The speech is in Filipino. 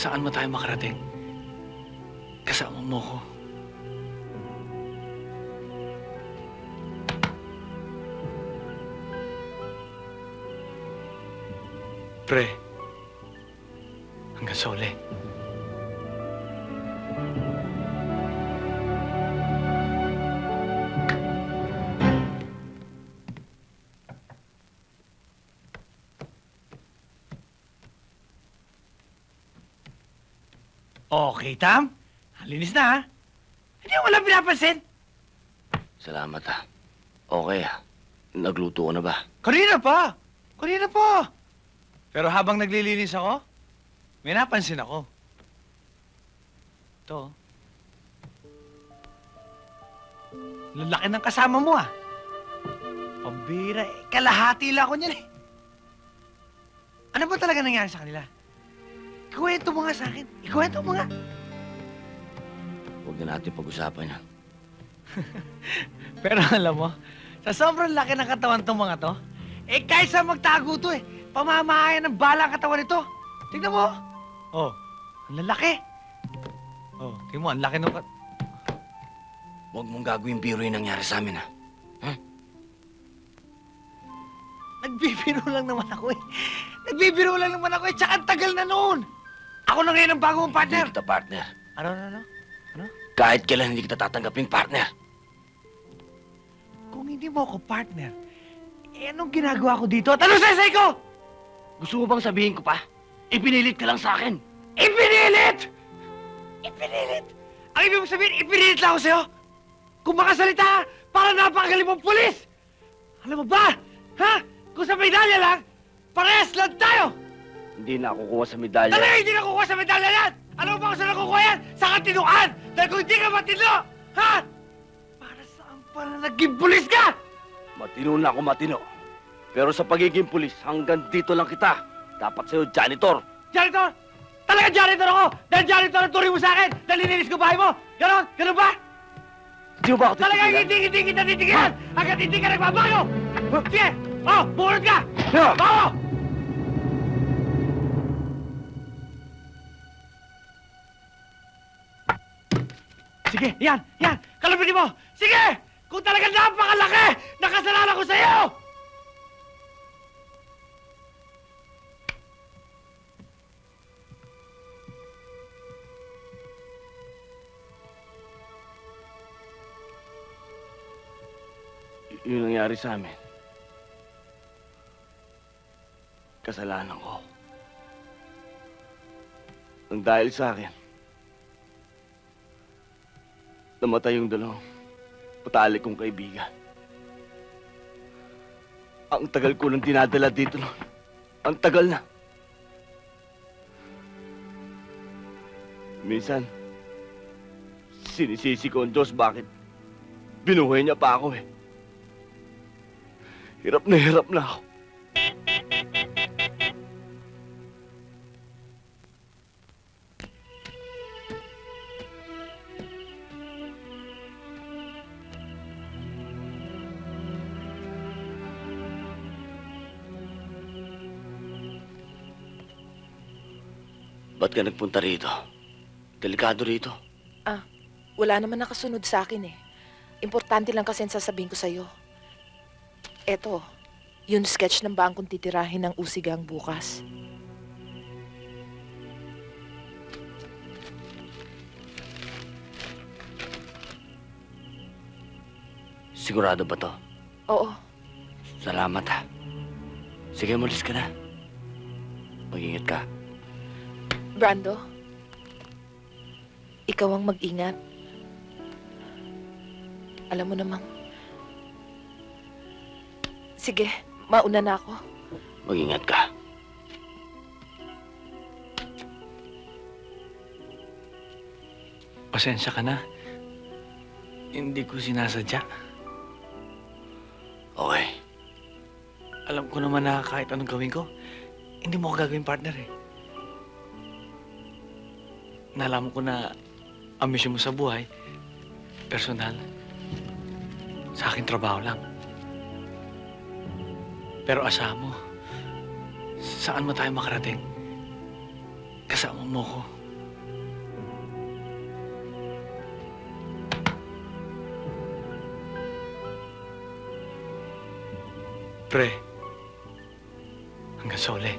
Saan mo tayo makarating? Kasama mo ko. Pre, hanggang sa uli. Okay, Tam. Linis na, ha? Hindi mo wala pinapansin. Salamat ah. Okay ah. Nagluto ko na ba? Kanina pa. Kanina pa. Pero habang naglilinis ako, may napansin ako. Ito. oh. Lalaki ng kasama mo, ah. Pambira, eh. Kalahati lang ako niyan, eh. Ano ba talaga nangyari sa kanila? Ikuwento mo nga sa akin. Ikuwento mo nga. Huwag na natin pag-usapan yan. Pero alam mo, sa sobrang laki ng katawan tong mga to, eh kaysa magtago to eh, pamamahayan ng bala ang katawan nito. Tignan mo. Oh, ang lalaki. Oh, tingnan mo, ang laki ng... kat- Huwag mong gagawin biro yung nangyari sa amin ah. Nagbibiro lang naman ako eh. Nagbibiro lang naman ako eh, tsaka ang tagal na noon. Ako na ngayon ang bagong partner. Hindi kita partner. Ano, ano, ano? Kahit kailan hindi kita tatanggaping partner. Kung hindi mo ako partner, eh anong ginagawa ko dito? At ano sa ko? Gusto mo bang sabihin ko pa? Ipinilit ka lang sa akin. Ipinilit! Ipinilit! Ang ibig mong sabihin, ipinilit lang ako sa'yo? Kung makasalita, para napakagaling mong pulis! Alam mo ba? Ha? Kung sa medalya lang, parehas lang tayo! Hindi na ako kuha sa medalya. Talaga hindi nakukuha sa medalya yan! Alam mo ba kung saan nakukuha yan? Sa katinuan! Dahil kung hindi ka matino, ha? Para saan pala naging pulis ka? Matino na ako matino. Pero sa pagiging pulis, hanggang dito lang kita. Dapat sa'yo, janitor. Janitor! Talaga janitor ako! Dahil janitor ang turing mo sa akin! Dahil nilinis ko bahay mo! Ganon? Ganon ba? Di mo ba ako titigilan? hindi, hindi kita titigilan hanggat hindi ka nagbabago! Sige! Oh, bumunod ka! Yeah. Oo! Sige, yan, yan! Kalabitin mo! Sige! Kung talagang napakalaki, nakasalanan ko sa'yo! Y- Yung nangyari sa amin. Kasalanan ko. Nang dahil sa akin, namatay yung dalawang patalik kong kaibigan. Ang tagal ko nang dinadala dito noon. Ang tagal na. Minsan, sinisisi ko ang Diyos bakit binuhay niya pa ako eh. Hirap na hirap na ako. Ba't ka nagpunta rito? Delikado rito. Wala naman nakasunod sa akin eh. Importante lang kasi ang sasabihin ko sa'yo. Eto, yung sketch ng bangkong titirahin ng usigang bukas. Sigurado ba to? Oo, Salamat ha. Sige, mulis ka na. Mag-ingat ka. Brando. Ikaw ang mag-ingat. Alam mo namang... Sige, mauna na ako. Mag-ingat ka. Pasensya ka na. Hindi ko sinasadya. Okay. Alam ko naman na kahit anong gawin ko, hindi mo ako gagawin partner eh. Nalaman ko na ang mission mo sa buhay, personal, sa akin trabaho lang. Pero asahan mo, saan mo tayo makarating? kasama mo ko. Pre, hanggang sa uli.